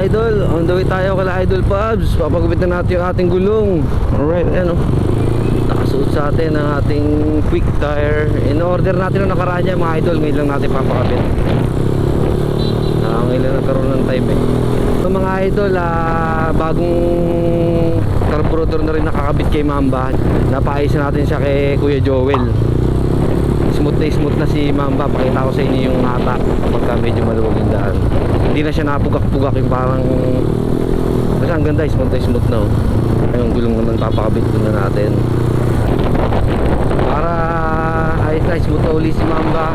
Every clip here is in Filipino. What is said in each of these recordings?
idol, on the way tayo kala Idol Pubs. Papagupitan natin yung ating gulong. Alright, ayan o. Nakasuot sa atin ang ating quick tire. In order natin ang nakaraan niya mga idol. Ngayon lang natin papakabit. Ah, ngayon lang nagkaroon ng time eh. So mga idol, ah, bagong carburetor na rin nakakabit kay Mamba. Napaayos na natin siya kay Kuya Joel smooth na smooth na si Mamba pakita ko sa inyo yung hata pagka medyo maluwag yung daan hindi na siya napugak-pugak yung parang basta ang ganda smooth na smooth na oh. yung gulong naman papakabit ko na natin. Para ayos na smooth na uli si Mamba.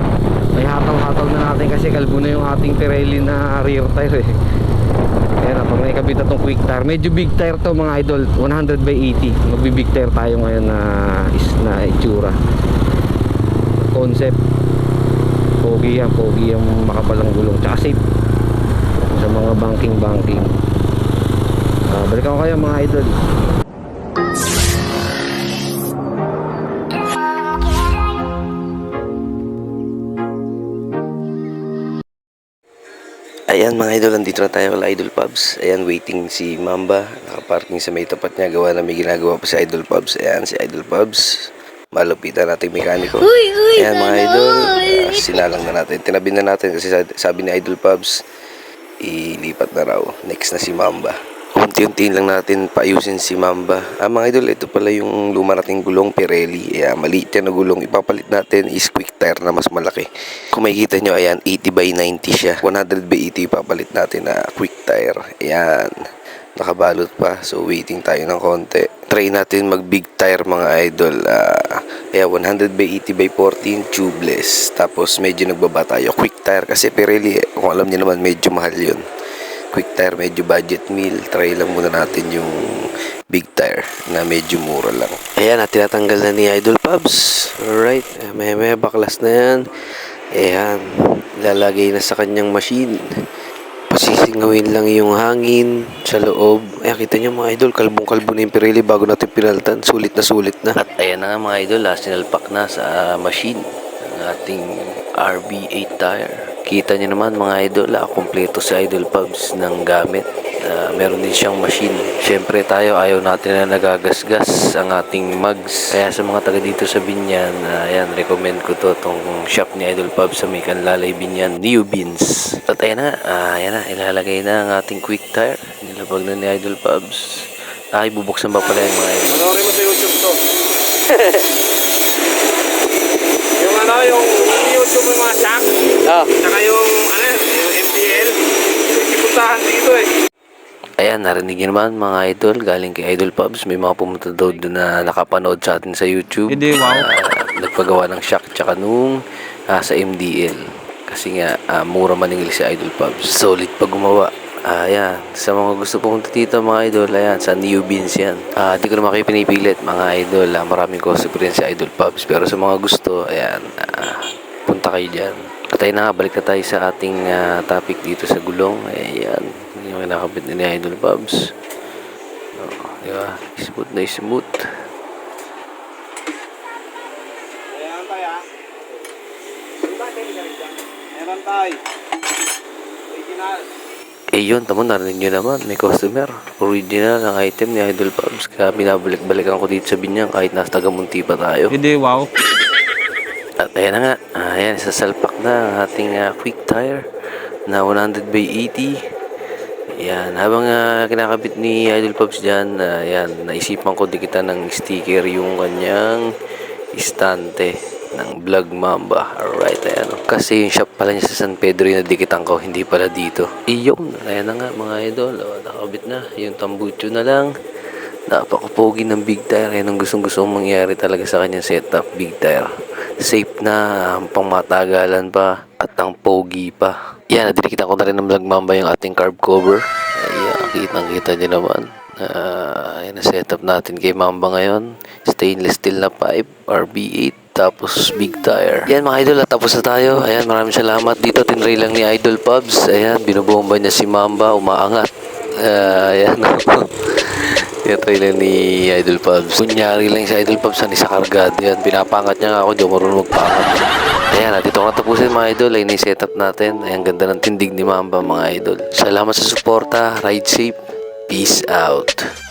May hataw-hataw na natin kasi kalbo na yung ating Pirelli na rear tire eh. Kaya na pag naikabit na tong quick tire medyo big tire to mga idol. 100 by 80 magbi big tire tayo ngayon na is na itsura. Concept. Pogi yan pogi yung makapalang gulong. Tsaka safe sa mga banking banking Ah, balikan ko kayo mga idol Ayan mga idol, nandito na tayo kala Idol Pubs. Ayan, waiting si Mamba. Nakaparking sa may tapat niya. Gawa na may ginagawa pa si Idol Pubs. Ayan, si Idol Pubs. Malupitan natin mekaniko. Uy, uy, Ayan mga idol, ah, sinalang na natin. Tinabi na natin kasi sa- sabi ni Idol Pubs, ilipat na raw. Next na si Mamba. Unti-untiin lang natin paayusin si Mamba. Ah mga idol, ito pala yung luma nating gulong Pirelli. Ayan, maliit yan na gulong. Ipapalit natin is quick tire na mas malaki. Kung makikita nyo, ayan, 80 by 90 siya. 100 by 80 ipapalit natin na quick tire. Ayan, nakabalot pa. So waiting tayo ng konti. Try natin mag big tire mga idol. Ah, ayan, 100 by 80 by 14 tubeless. Tapos medyo nagbaba tayo. Quick tire kasi Pirelli, eh, kung alam niyo naman, medyo mahal yun quick tire medyo budget meal try lang muna natin yung big tire na medyo mura lang ayan at tinatanggal na ni Idol Pubs alright may may baklas na yan ayan lalagay na sa kanyang machine pasisingawin lang yung hangin sa loob. Ayan kita nyo mga idol kalbong kalbo na yung Pirelli bago natin pinaltan. Sulit na sulit na. At ayan na nga mga idol ah, sinalpak na sa machine ang ating RB8 tire. Kita niyo naman mga idol, ah, kompleto si Idol Pubs ng gamit. Ah, meron din siyang machine. Siyempre tayo ayaw natin na nagagasgas ang ating mugs. Kaya sa mga taga dito sa Binyan, ah, ayan, recommend ko to tong shop ni Idol Pubs sa may Kanlalay Binyan, New Beans. At ayan na, ah, ayan na, ilalagay na ang ating quick tire. Nilabag na ni Idol Pubs. Ay, bubuksan pa pala yung mga idol. Panoorin mo sa YouTube to. yung ano, yung YouTube yung mga sack, Ah. tsaka yung, ano, yung MTL. Ipuntahan dito eh. Ayan, narinig niyo naman mga idol, galing kay Idol Pubs. May mga pumunta daw doon na nakapanood sa atin sa YouTube. Hindi, wow. Ah, nagpagawa ng shock tsaka nung ah, sa MDL. Kasi nga, ah, mura maningil si Idol Pubs. Solid pag gumawa. Ayan. Sa mga gusto pumunta dito mga idol, ayan, sa New Beans yan. Ah, di ko naman kayo pinipilit mga idol. Ah, maraming customer rin si Idol Pubs. Pero sa mga gusto, ayan, ah, punta kayo dyan. At ayun na nga, balik na tayo sa ating ah, topic dito sa gulong. Ayan, yung kinakabit ni Idol Pubs. Oh, di ba? Smooth na smooth. Ayan tayo Meron tayo. Original. Eh yun, tamo narinig nyo naman, may customer. Original ang item ni Idol Pubs. Kaya binabalik-balikan ko dito sa Binyang kahit nasa Tagamunti pa tayo. Hindi, wow. At ayan na nga, ayan, sasalpak na ang ating ah, quick tire na 100 by 80. Ayan, habang ah, kinakabit ni Idol Pubs dyan, ah, ayan, naisipan ko dikitan ng sticker yung kanyang istante ng Vlog Mamba. Alright, ayan. oh. Kasi yung shop pala niya sa San Pedro yung nadikitan ko, hindi pala dito. Iyon, ayan na nga mga idol. Oh, nakabit na. Yung tambucho na lang. Napakapogi ng big tire. Yan ang gustong gusto mangyari talaga sa kanyang setup. Big tire. Safe na, ang pangmatagalan pa, at ang pogi pa. Yan, nadirikitan ko na rin ng Vlog Mamba yung ating carb cover. Ayan, kitang kita nyo naman. Uh, ayan ang setup natin kay Mamba ngayon. Stainless steel na pipe, RB8, tapos big tire. Yan mga idol, at tapos na tayo. Ayan, maraming salamat. Dito, tinry lang ni Idol Pubs. Ayan, binubomba niya si Mamba, umaangat. Ah, ayan. Tinatry lang ni Idol Pubs. Kunyari lang si Idol Pubs, ni sa kargado yan. Pinapangat niya nga ako, di ako marunong magpangat. Ayan, at dito ko natapusin mga idol ay ni-set up natin. Ay, ang ganda ng tindig ni Mamba mga idol. Salamat sa suporta. Ride safe. Peace out.